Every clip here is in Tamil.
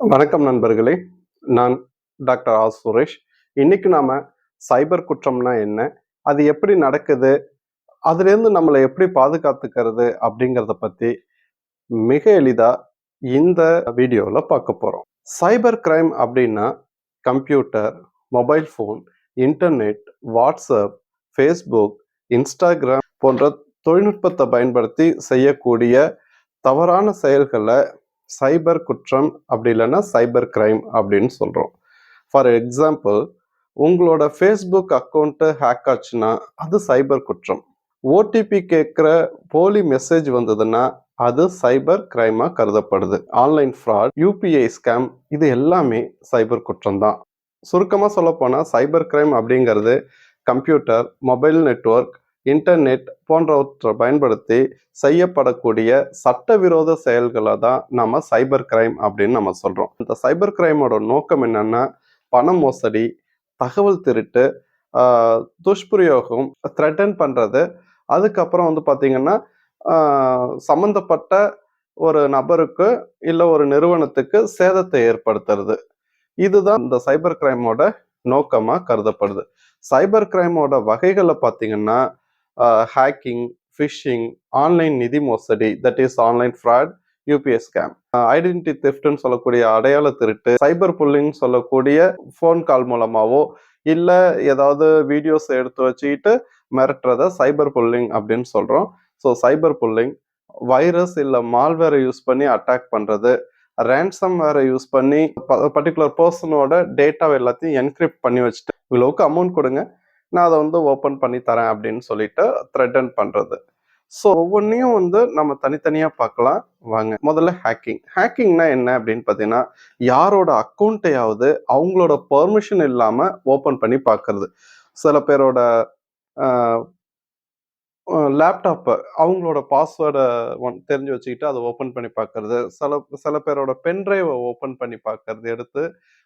வணக்கம் நண்பர்களே. நான் டாக்டர் ஆர் சுரேஷ். இன்னைக்கு நாம சைபர் குற்றம்னா என்ன? அது எப்படி நடக்குது? அதுலேருந்து நம்மளை எப்படி பாதுகாத்துக்கிறது? அப்படிங்கிறத பத்தி மிக எளிதா இந்த வீடியோவில் பார்க்க போறோம். சைபர் கிரைம் அப்படின்னா computer mobile phone internet WhatsApp Facebook Instagram போன்ற தொழில்நுட்பத்தை பயன்படுத்தி செய்யக்கூடிய தவறான செயல்களை சைபர் குற்றம் அப்படி இல்லைன்னா சைபர் கிரைம் அப்படின்னு சொல்கிறோம் ஃபார் எக்ஸாம்பிள் உங்களோட ஃபேஸ்புக் அக்கௌண்ட்டு ஹேக் ஆச்சுன்னா அது சைபர் குற்றம். ஓடிபி கேட்குற போலி மெசேஜ் வந்ததுன்னா அது சைபர் கிரைமாக கருதப்படுது. ஆன்லைன் ஃப்ராட் யூபிஐ ஸ்கேம் இது எல்லாமே சைபர் குற்றம் தான். சுருக்கமாக சொல்லப்போனால் சைபர் கிரைம் அப்படிங்கிறது கம்ப்யூட்டர் மொபைல் நெட்வொர்க் இன்டர்நெட் போன்றவற்றை பயன்படுத்தி செய்யப்படக்கூடிய சட்டவிரோத செயல்களை தான் நம்ம சைபர் கிரைம் அப்படின்னு நம்ம சொல்கிறோம் இந்த சைபர் கிரைமோட நோக்கம் என்னென்னா பண மோசடி தகவல் திருட்டு துஷ்பிரயோகம் த்ரெட்டன் பண்ணுறது அதுக்கப்புறம் வந்து பார்த்திங்கன்னா சம்மந்தப்பட்ட ஒரு நபருக்கு இல்லை ஒரு நிறுவனத்துக்கு சேதத்தை ஏற்படுத்துறது. இதுதான் இந்த சைபர் கிரைமோட நோக்கமாக கருதப்படுது. சைபர் கிரைமோட வகைகளை பார்த்தீங்கன்னா ஹேக்கிங் ஃபிஷிங் ஆன்லைன் நிதி மோசடி that is online fraud UPS scam identity தெஃப்ட்னு சொல்லக்கூடிய அடையாள திருட்டு சைபர் புல்லிங் சொல்லக்கூடிய ஃபோன் கால் மூலமாகவோ இல்லை ஏதாவது வீடியோஸ் எடுத்து வச்சுக்கிட்டு மிரட்டுறத சைபர் புல்லிங் அப்படின்னு சொல்கிறோம் ஸோ சைபர் புல்லிங் வைரஸ் இல்லை மால்வேரை யூஸ் பண்ணி அட்டாக் பண்ணுறது ரேன்சம் வேற யூஸ் பண்ணி பர்டிகுலர் பர்சனோட டேட்டாவை எல்லாத்தையும் என்கிரிப்ட் பண்ணி வச்சுட்டு இவ்வளோக்கு அமௌண்ட் கொடுங்க. நான் அதை வந்து ஓப்பன் பண்ணி தரேன் அப்படின்னு சொல்லிட்டு த்ரெட்டன் பண்ணுறது ஸோ ஒவ்வொன்றையும் வந்து நம்ம தனித்தனியாக பார்க்கலாம். வாங்க முதல்ல ஹேக்கிங் ஹேக்கிங்னா என்ன அப்படின்னு பார்த்தீங்கன்னா யாரோட அக்கௌண்ட்டையாவது அவங்களோட பெர்மிஷன் இல்லாமல் ஓப்பன் பண்ணி பார்க்கறது. சில பேரோட லேப்டாப்பை அவங்களோட பாஸ்வேர்டை ஒன் தெரிஞ்சு வச்சுக்கிட்டு அதை ஓப்பன் பண்ணி பார்க்கறது சில சில பேரோட பென்ட்ரைவை ஓப்பன் பண்ணி பார்க்கறது எடுத்து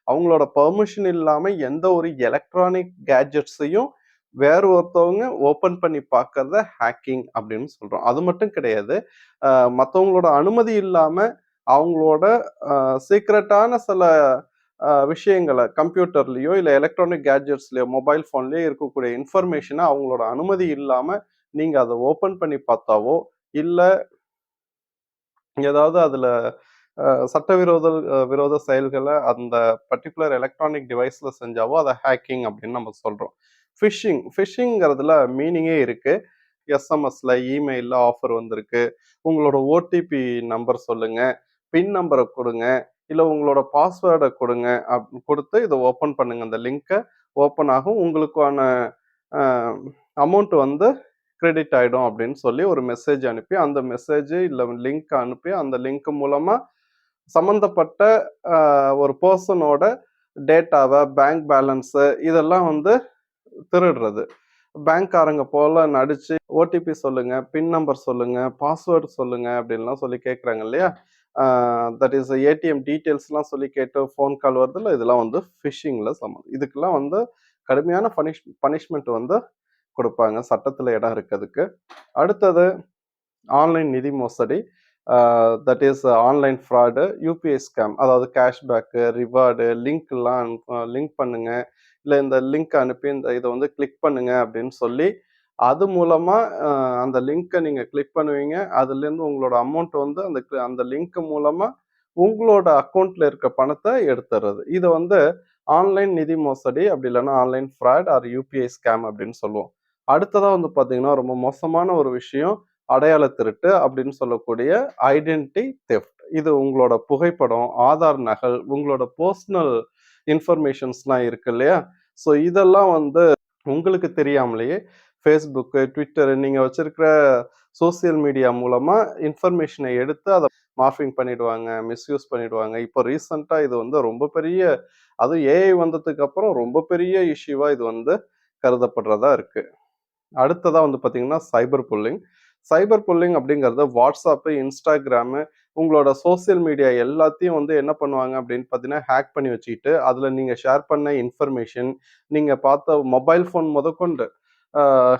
அவங்களோட பெர்மிஷன் இல்லாமல் எந்த ஒரு எலக்ட்ரானிக் கேட்ஜெட்ஸையும் வேறு ஒருத்தவங்க ஓப்பன் பண்ணி பார்க்கறத ஹேக்கிங் அப்படின்னு சொல்கிறோம் அது மட்டும் கிடையாது. மற்றவங்களோட அனுமதி இல்லாமல் அவங்களோட சீக்ரெட்டான சில விஷயங்களை கம்ப்யூட்டர்லேயோ இல்லை எலக்ட்ரானிக் கேட்ஜெட்ஸ்லையோ மொபைல் ஃபோன்லேயோ இருக்கக்கூடிய இன்ஃபர்மேஷனை அவங்களோட அனுமதி இல்லாமல் நீங்கள் அதை ஓப்பன் பண்ணி பார்த்தாவோ இல்லை ஏதாவது அதில் சட்டவிரோத விரோத செயல்களை அந்த பர்டிகுலர் எலக்ட்ரானிக் டிவைஸில் செஞ்சாவோ அதை ஹேக்கிங் அப்படின்னு நம்ம சொல்கிறோம் ஃபிஷிங் ஃபிஷிங்கிறதுல மீனிங்கே இருக்குது எஸ்எம்எஸ்ல இமெயிலில் ஆஃபர் வந்திருக்கு. உங்களோட ஓடிபி நம்பர் சொல்லுங்க. பின் நம்பரை கொடுங்க. இல்லை உங்களோட பாஸ்வேர்டை கொடுங்க. அப் கொடுத்து இதை ஓப்பன் பண்ணுங்க. அந்த லிங்க்கை ஓப்பன் ஆகும். உங்களுக்கான அமௌண்ட் வந்து கிரெடிட் ஆகிடும் அப்படின்னு சொல்லி ஒரு மெசேஜ் அனுப்பி அந்த மெசேஜ் இல்லை லிங்க் அனுப்பி அந்த லிங்க் மூலமாக சம்மந்தப்பட்ட ஒரு பர்சனோட டேட்டாவை பேங்க் பேலன்ஸு இதெல்லாம் வந்து திருடுறது. பேங்க்காரங்க போல நடிச்சு ஓடிபி சொல்லுங்க பின் நம்பர் சொல்லுங்க பாஸ்வேர்டு சொல்லுங்க அப்படின்லாம் சொல்லி கேட்குறாங்க இல்லையா? தட் இஸ் ஏடிஎம் டீட்டெயில்ஸ்லாம் சொல்லி கேட்டு ஃபோன் கால் வருதுல்ல இதெல்லாம் வந்து ஃபிஷிங்கில் சம்மந்தம் இதுக்கெல்லாம் வந்து கடுமையான பனிஷ் பனிஷ்மெண்ட் வந்து கொடுப்பாங்க. சட்டத்தில் இடம் இருக்கிறதுக்கு. அடுத்தது ஆன்லைன் நிதி மோசடி. That is online fraud UPI scam அதாவது கேஷ்பேக்கு ரிவார்டு லிங்க்லாம் லிங்க் பண்ணுங்கள் இல்லை இந்த லிங்க் அனுப்பி இந்த இதை வந்து கிளிக் பண்ணுங்கள் அப்படின்னு சொல்லி அது மூலமாக அந்த லிங்க்கை நீங்கள் கிளிக் பண்ணுவீங்க. அதுலேருந்து உங்களோட அமௌண்ட் வந்து அந்த அந்த லிங்க் மூலமாக உங்களோட அக்கௌண்ட்டில் இருக்க பணத்தை எடுத்துறது இதை வந்து ஆன்லைன் நிதி மோசடி அப்படி இல்லைன்னா online fraud or UPI scam அப்படின்னு சொல்லுவோம். அடுத்ததாக வந்து பார்த்தீங்கன்னா ரொம்ப மோசமான ஒரு விஷயம் அடையாள திருட்டு அப்படின்னு சொல்லக்கூடிய ஐடென்டி தெஃப்ட் இது உங்களோட புகைப்படம் ஆதார் நகல் உங்களோட பர்சனல் இன்ஃபர்மேஷன்ஸ்லாம் இருக்கு இல்லையா? ஸோ இதெல்லாம் வந்து உங்களுக்கு தெரியாமலேயே ஃபேஸ்புக்கு ட்விட்டரு நீங்கள் வச்சிருக்கிற சோஷியல் மீடியா மூலமாக இன்ஃபர்மேஷனை எடுத்து அதை மார்ஃபிங் பண்ணிடுவாங்க மிஸ்யூஸ் பண்ணிடுவாங்க. இப்போ ரீசண்டாக இது வந்து ரொம்ப பெரிய அதுவும் ஏஐ வந்ததுக்கு அப்புறம் ரொம்ப பெரிய இஷ்யூவாக இது வந்து கருதப்படுறதா இருக்குது அடுத்ததாக வந்து பார்த்தீங்கன்னா சைபர் புல்லிங் சைபர் புல்லிங் அப்படிங்கிறது வாட்ஸ்அப்பு இன்ஸ்டாகிராமு உங்களோட சோஷியல் மீடியா எல்லாத்தையும் வந்து என்ன பண்ணுவாங்க அப்படின்னு பார்த்தீங்கன்னா ஹேக் பண்ணி வச்சுக்கிட்டு அதில் நீங்கள் ஷேர் பண்ண இன்ஃபர்மேஷன் நீங்கள் பார்த்த மொபைல் ஃபோன் முதற்கொண்டு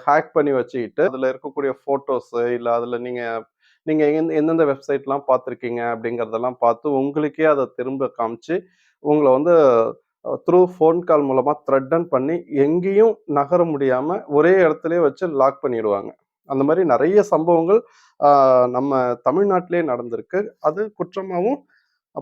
ஹேக் பண்ணி வச்சுக்கிட்டு அதில் இருக்கக்கூடிய ஃபோட்டோஸு இல்லை அதில் நீங்கள் நீங்கள் எந்த எந்தெந்த வெப்சைட்லாம் பார்த்துருக்கீங்க அப்படிங்கிறதெல்லாம் பார்த்து உங்களுக்கே அதை திரும்ப காமிச்சு உங்களை வந்து த்ரூ ஃபோன் கால் மூலமாக த்ரெட்டன் பண்ணி எங்கேயும் நகர முடியாமல் ஒரே இடத்துலயே வச்சு லாக் பண்ணிடுவாங்க. அந்த மாதிரி நிறைய சம்பவங்கள் நம்ம தமிழ்நாட்டிலே நடந்திருக்கு. அது குற்றமாகவும்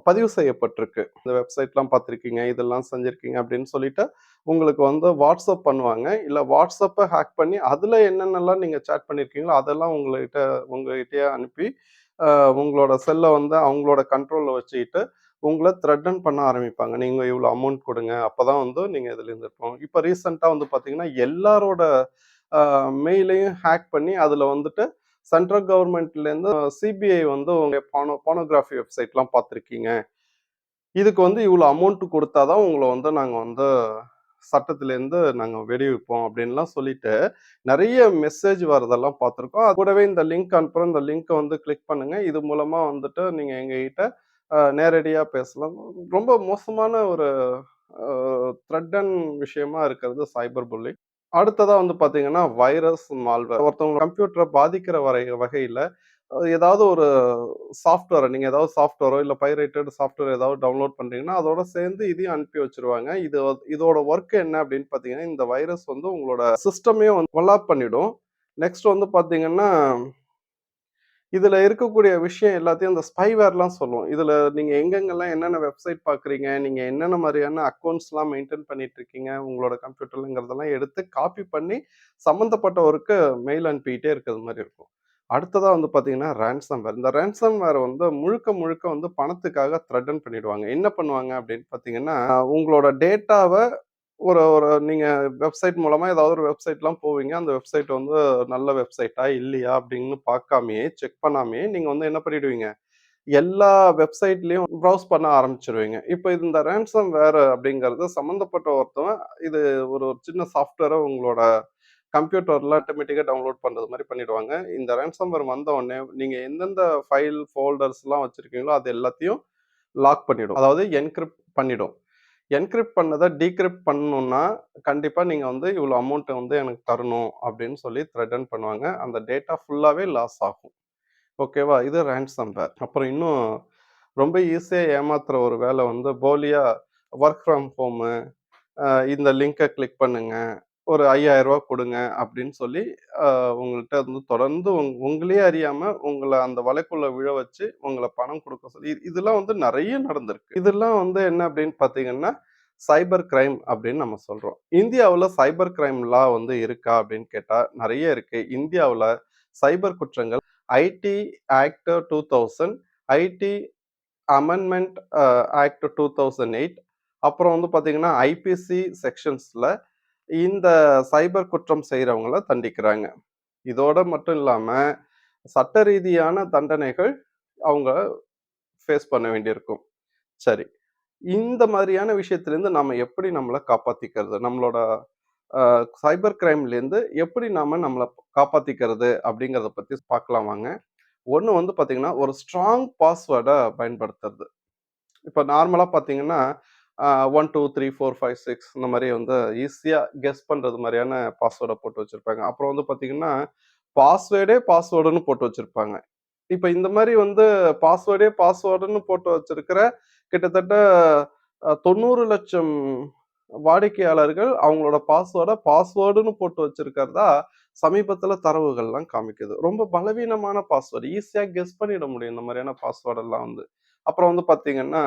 பதிவு செய்யப்பட்டிருக்கு. இந்த வெப்சைட்லாம் பார்த்துருக்கீங்க இதெல்லாம் செஞ்சுருக்கீங்க அப்படின்னு சொல்லிட்டு உங்களுக்கு வந்து வாட்ஸ்அப் பண்ணுவாங்க. இல்லை வாட்ஸ்அப்பை ஹேக் பண்ணி அதில் என்னென்னலாம் நீங்கள் சேட் பண்ணியிருக்கீங்களோ அதெல்லாம் உங்கள்கிட்ட உங்ககிட்டயே அனுப்பி உங்களோட செல்லை வந்து அவங்களோட கண்ட்ரோலில் வச்சுக்கிட்டு உங்களை த்ரெட்டன் பண்ண ஆரம்பிப்பாங்க. நீங்கள் இவ்வளோ அமௌண்ட் கொடுங்க. அப்போ தான் வந்து நீங்கள் இதில் இருந்திருப்போம் இப்போ ரீசெண்டாக வந்து பார்த்தீங்கன்னா எல்லாரோட மெயிலையும் ஹேக் பண்ணி அதில் வந்துட்டு சென்ட்ரல் கவர்மெண்ட்லேருந்து சிபிஐ வந்து உங்கள் போனோ போனோகிராஃபி வெப்சைட்லாம் பார்த்துருக்கீங்க இதுக்கு வந்து இவ்வளோ அமௌண்ட் கொடுத்தா தான் உங்களை வந்து நாங்கள் வந்து சட்டத்திலேருந்து நாங்கள் வெடிவிப்போம் அப்படின்லாம் சொல்லிட்டு நிறைய மெசேஜ் வரதெல்லாம் பார்த்துருக்கோம் அது கூடவே இந்த லிங்க் அனுப்புகிறோம் இந்த லிங்க்கை வந்து கிளிக் பண்ணுங்கள் இது மூலமாக வந்துட்டு நீங்கள் எங்ககிட்ட நேரடியாக பேசலாம். ரொம்ப மோசமான ஒரு த்ரெட்டன் விஷயமா இருக்கிறது சைபர் புல்லி அடுத்ததாக வந்து பார்த்தீங்கன்னா வைரஸ் மால்வேர் ஒருத்தவங்க கம்ப்யூட்டரை பாதிக்கிற வரை வகையில் ஏதாவது ஒரு சாஃப்ட்வேரை நீங்கள் ஏதாவது சாஃப்ட்வேரோ இல்லை பைரேட்டட் சாஃப்ட்வேர் ஏதாவது டவுன்லோட் பண்ணுறீங்கன்னா அதோட சேர்ந்து இதையும் அனுப்பி வச்சிருவாங்க. இது இதோட ஒர்க் என்ன அப்படின்னு பார்த்தீங்கன்னா இந்த வைரஸ் வந்து உங்களோட சிஸ்டமே வந்து கொலாப் பண்ணிவிடும் நெக்ஸ்ட் வந்து பார்த்தீங்கன்னா இதில் இருக்கக்கூடிய விஷயம் எல்லாத்தையும் இந்த ஸ்பைவேர்லாம் சொல்லுவோம் இதில் நீங்கள் எங்கெங்கெல்லாம் என்னென்ன வெப்சைட் பார்க்குறீங்க நீங்கள் என்னென்ன மாதிரியான அக்கௌண்ட்ஸ்லாம் மெயின்டைன் பண்ணிட்டு இருக்கீங்க உங்களோட கம்ப்யூட்டர்லங்கிறதெல்லாம் எடுத்து காப்பி பண்ணி சம்மந்தப்பட்டவருக்கு மெயில் அனுப்பிக்கிட்டே இருக்கிறது மாதிரி இருக்கும். அடுத்ததாக வந்து பார்த்தீங்கன்னா ரேன்சம் வேர் இந்த ரேன்சம் வேர் வந்து முழுக்க முழுக்க வந்து பணத்துக்காக த்ரெட்டன் பண்ணிடுவாங்க. என்ன பண்ணுவாங்க அப்படின்னு பார்த்தீங்கன்னா உங்களோட டேட்டாவை ஒரு ஒரு நீங்கள் வெப்சைட் மூலமாக ஏதாவது ஒரு வெப்சைட்லாம் போவீங்க. அந்த வெப்சைட் வந்து நல்ல வெப்சைட்டா இல்லையா அப்படின்னு பார்க்காமையே செக் பண்ணாமையே நீங்கள் வந்து என்ன பண்ணிடுவீங்க? எல்லா வெப்சைட்லேயும் ப்ரௌஸ் பண்ண ஆரம்பிச்சிருவீங்க. இப்போ இந்த ரேன்சம் வேறு அப்படிங்கிறது சம்மந்தப்பட்ட ஒருத்தவன் இது ஒரு ஒரு சின்ன சாஃப்ட்வேரை உங்களோட கம்ப்யூட்டரில் ஆட்டோமேட்டிக்காக டவுன்லோட் பண்ணுறது மாதிரி பண்ணிடுவாங்க. இந்த ரேன்சம்வேர் வந்த உடனே நீங்கள் எந்தெந்த ஃபைல் ஃபோல்டர்ஸ்லாம் வச்சுருக்கீங்களோ அது எல்லாத்தையும் லாக் பண்ணிவிடும் அதாவது என்கிரிப்ட் பண்ணிவிடும் என்கிரிப்ட் பண்ணதை டீக்ரிப்ட் பண்ணணும்னா கண்டிப்பாக நீங்கள் வந்து இவ்வளோ அமௌண்ட்டை வந்து எனக்கு தரணும் அப்படின்னு சொல்லி த்ரெட்டன் பண்ணுவாங்க. அந்த டேட்டா ஃபுல்லாகவே லாஸ் ஆகும். ஓகேவா இது ransomware. அப்புறம் இன்னும் ரொம்ப ஈஸியாக ஏமாத்துற ஒரு வேலை வந்து போலியாக ஒர்க் ஃப்ரம் ஹோமு இந்த லிங்கை கிளிக் பண்ணுங்கள் ஒரு ஐயாயிரம் ரூபா கொடுங்க அப்படின்னு சொல்லி உங்கள்கிட்ட வந்து தொடர்ந்து உங் உங்களையே அறியாம உங்களை அந்த வலைக்குள்ள விழ வச்சு உங்களை பணம் கொடுக்க சொல்லி இதெல்லாம் வந்து நிறைய நடந்திருக்கு. இதெல்லாம் வந்து என்ன அப்படின்னு பார்த்தீங்கன்னா சைபர் கிரைம் அப்படின்னு நம்ம சொல்றோம். இந்தியாவில் சைபர் கிரைம் லா வந்து இருக்கா அப்படின்னு கேட்டால் நிறைய இருக்கு. இந்தியாவில் சைபர் குற்றங்கள் IT act two thousand IT amendment act two thousand eight அப்புறம் வந்து பார்த்தீங்கன்னா ஐபிசி செக்ஷன்ஸில் இந்த சைபர் குற்றம் செய்கிறவங்கள தண்டிக்கிறாங்க. இதோட மட்டும் இல்லாமல் சட்ட ரீதியான தண்டனைகள் அவங்க ஃபேஸ் பண்ண வேண்டியிருக்கும். சரி. இந்த மாதிரியான விஷயத்துலேருந்து நம்ம எப்படி நம்மளை காப்பாற்றிக்கிறது நம்மளோட சைபர் கிரைம்லேருந்து எப்படி நாம் நம்மளை காப்பாற்றிக்கிறது அப்படிங்கிறத பற்றி பார்க்கலாம் வாங்க. ஒன்று வந்து பார்த்திங்கன்னா ஒரு ஸ்ட்ராங் பாஸ்வேர்டை பயன்படுத்துறது. இப்போ நார்மலாக பார்த்தீங்கன்னா one two three four five six இந்த மாதிரி வந்து ஈஸியாக கெஸ் பண்ணுறது மாதிரியான பாஸ்வேர்டை போட்டு வச்சுருப்பாங்க. அப்புறம் வந்து பார்த்தீங்கன்னா பாஸ்வேர்டே பாஸ்வேர்டுன்னு போட்டு வச்சுருப்பாங்க. இப்போ இந்த மாதிரி வந்து பாஸ்வேர்டே பாஸ்வேர்டுன்னு போட்டு வச்சிருக்கிற கிட்டத்தட்ட தொண்ணூறு லட்சம் வாடிக்கையாளர்கள் அவங்களோட பாஸ்வேர்டை பாஸ்வேர்டுன்னு போட்டு வச்சிருக்கிறதா சமீபத்தில் தரவுகள்லாம் காமிக்குது. ரொம்ப பலவீனமான பாஸ்வேர்டு ஈஸியாக கெஸ் பண்ணிட முடியும் இந்த மாதிரியான பாஸ்வேர்டெல்லாம் வந்து. அப்புறம் வந்து பார்த்தீங்கன்னா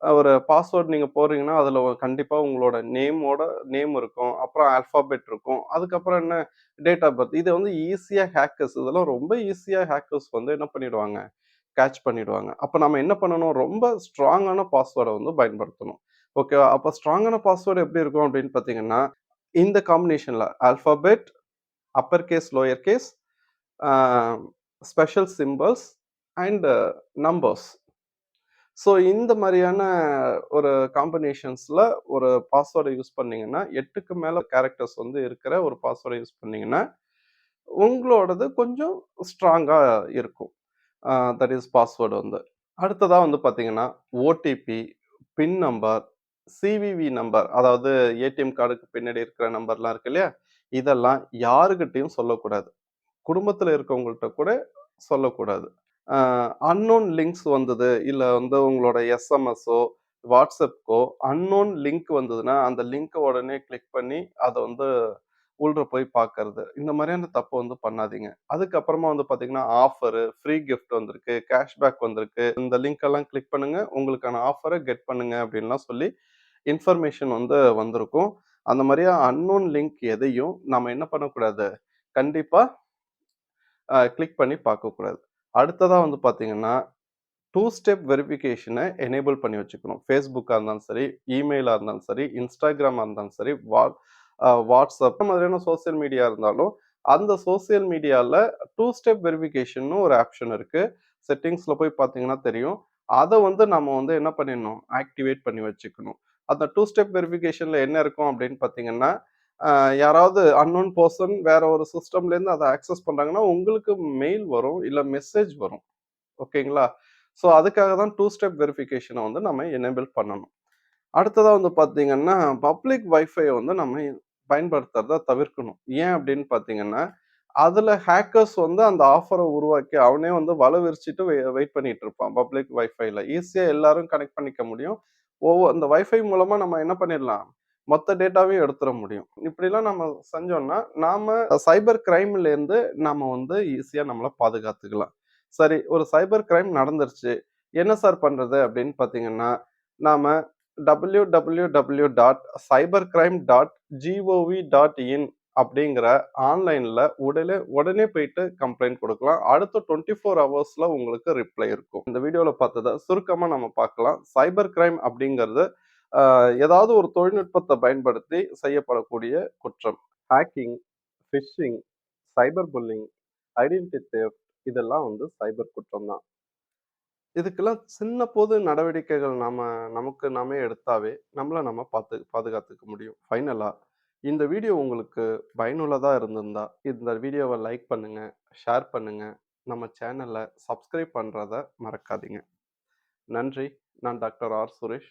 ஒரு பாஸ்வேர்டு நீங்கள் போடுறீங்கன்னா அதில் கண்டிப்பாக உங்களோட நேமோட நேம் இருக்கும். அப்புறம் ஆல்ஃபாபெட் இருக்கும். அதுக்கப்புறம் என்ன? டேட் ஆஃப் பர்த் இதை வந்து ஈஸியாக ஹேக்கர்ஸ் இதெல்லாம் ரொம்ப ஈஸியாக ஹேக்கர்ஸ் வந்து என்ன பண்ணிடுவாங்க? கேட்ச் பண்ணிடுவாங்க. அப்போ நம்ம என்ன பண்ணணும்? ரொம்ப ஸ்ட்ராங்கான பாஸ்வேர்டை வந்து பயன்படுத்தணும். ஓகேவா அப்போ ஸ்ட்ராங்கான பாஸ்வேர்டு எப்படி இருக்கும் அப்படின்னு பார்த்தீங்கன்னா இந்த காம்பினேஷனில் alphabet upper case lower case special symbols and numbers so இந்த மாதிரியான ஒரு காம்பினேஷன்ஸில் ஒரு பாஸ்வேர்டை யூஸ் பண்ணிங்கன்னா எட்டுக்கு மேலே கேரக்டர்ஸ் வந்து இருக்கிற ஒரு பாஸ்வேர்டை யூஸ் பண்ணிங்கன்னா உங்களோடது கொஞ்சம் ஸ்ட்ராங்காக இருக்கும். தட் இஸ் பாஸ்வேர்டு வந்து. அடுத்ததாக வந்து பார்த்தீங்கன்னா OTP pin number CVV number அதாவது ஏடிஎம் கார்டுக்கு பின்னாடி இருக்கிற நம்பர்லாம் இருக்கு இல்லையா? இதெல்லாம் யாருக்கிட்டையும் சொல்லக்கூடாது. குடும்பத்தில் இருக்கவங்கள்ட்ட கூட சொல்லக்கூடாது. அன்னோன் லிங்க்ஸ் வந்தது இல்லை வந்து உங்களோட எஸ்எம்எஸோ, வாட்ஸ்அப்க்கோ அன்னோன் லிங்க் வந்ததுன்னா, அந்த லிங்க்கை உடனே கிளிக் பண்ணி அதை வந்து உள்ள போய் பார்க்கறது. இந்த மாதிரியான தப்பு வந்து பண்ணாதீங்க. அதுக்கப்புறமா வந்து பார்த்தீங்கன்னா, ஆஃபரு, ஃப்ரீ கிஃப்ட் வந்திருக்கு, கேஷ்பேக் வந்திருக்கு. இந்த லிங்க் எல்லாம் கிளிக் பண்ணுங்க. உங்களுக்கான ஆஃபரை கெட் பண்ணுங்க அப்படின்லாம் சொல்லி இன்ஃபர்மேஷன் வந்து வந்திருக்கும். அந்த மாதிரியா அன்னோன் லிங்க் எதையும் நம்ம என்ன பண்ணக்கூடாது, கண்டிப்பாக கிளிக் பண்ணி பார்க்கக்கூடாது. அடுத்ததாக வந்து பார்த்தீங்கன்னா, டூ ஸ்டெப் வெரிஃபிகேஷனை எனேபிள் பண்ணி வச்சுக்கணும். ஃபேஸ்புக்காக இருந்தாலும் சரி, இமெயிலாக இருந்தாலும் சரி, இன்ஸ்டாகிராமாக இருந்தாலும் சரி, வா வாட்ஸ்அப் மாதிரியான சோசியல் மீடியா இருந்தாலும், அந்த சோசியல் மீடியாவில் டூ ஸ்டெப் வெரிஃபிகேஷன்னு ஒரு ஆப்ஷன் இருக்குது செட்டிங்ஸில் போய் பார்த்தீங்கன்னா தெரியும். அதை வந்து நம்ம வந்து என்ன பண்ணிடணும், ஆக்டிவேட் பண்ணி வச்சுக்கணும். அந்த டூ ஸ்டெப் வெரிஃபிகேஷனில் என்ன இருக்கும் அப்படின்னு பார்த்தீங்கன்னா, யாராவது அன்னோன் பர்சன் வேற ஒரு சிஸ்டம்லேருந்து அதை ஆக்சஸ் பண்ணுறாங்கன்னா உங்களுக்கு மெயில் வரும், இல்லை மெசேஜ் வரும். ஓகேங்களா? ஸோ அதுக்காக தான் டூ ஸ்டெப் வெரிஃபிகேஷனை வந்து நம்ம எனேபிள் பண்ணணும். அடுத்ததாக வந்து பார்த்தீங்கன்னா, பப்ளிக் வைஃபை வந்து நம்ம பயன்படுத்துறத தவிர்க்கணும். ஏன் அப்படின்னு பார்த்தீங்கன்னா, அதில் ஹேக்கர்ஸ் வந்து அந்த ஆஃபரை உருவாக்கி அவனே வந்து வலை விரிச்சிட்டு வெயிட் பண்ணிட்டு இருப்பான். பப்ளிக் வைஃபைல. ஈஸியாக எல்லாரும் கனெக்ட் பண்ணிக்க முடியும். ஒவ்வொரு அந்த வைஃபை மூலமாக நம்ம என்ன பண்ணிடலாம், மொத்த டேட்டாவையும் எடுத்துட முடியும். இப்படிலாம் நம்ம செஞ்சோம்னா, நாம சைபர் கிரைம்லேருந்து நாம வந்து ஈஸியாக நம்மளை பாதுகாத்துக்கலாம். சரி, ஒரு சைபர் கிரைம் நடந்துருச்சு. என்ன சார் பண்ணுறது அப்படின்னு பார்த்தீங்கன்னா, நாம இன் அப்படிங்கிற ஆன்லைனில் உடனே உடனே போயிட்டு கம்ப்ளைண்ட் கொடுக்கலாம் அடுத்த டொண்ட்டி ஃபோர் ஹவர்ஸில் உங்களுக்கு ரிப்ளை இருக்கும். இந்த வீடியோவில் பார்த்தத சுருக்கமாக நம்ம பார்க்கலாம். சைபர் கிரைம் அப்படிங்கிறது ஏதாவது ஒரு தொழில்நுட்பத்தை பயன்படுத்தி செய்யப்படக்கூடிய குற்றம். Hacking, phishing, cyber bullying, identity theft இதெல்லாம் வந்து சைபர் குற்றம் தான். இதுக்கெல்லாம் சின்ன பொது நடவடிக்கைகள் நாம் நமக்கு நாமே எடுத்தாவே, நம்மளை நம்ம பார்த்து பாதுகாத்துக்க முடியும். ஃபைனலாக இந்த வீடியோ உங்களுக்கு பயனுள்ளதாக இருந்திருந்தா, இந்த வீடியோவை லைக் பண்ணுங்கள் ஷேர் பண்ணுங்கள் நம்ம சேனலை சப்ஸ்கிரைப் பண்ணுறத மறக்காதீங்க. நன்றி. நான் டாக்டர் ஆர். சுரேஷ்.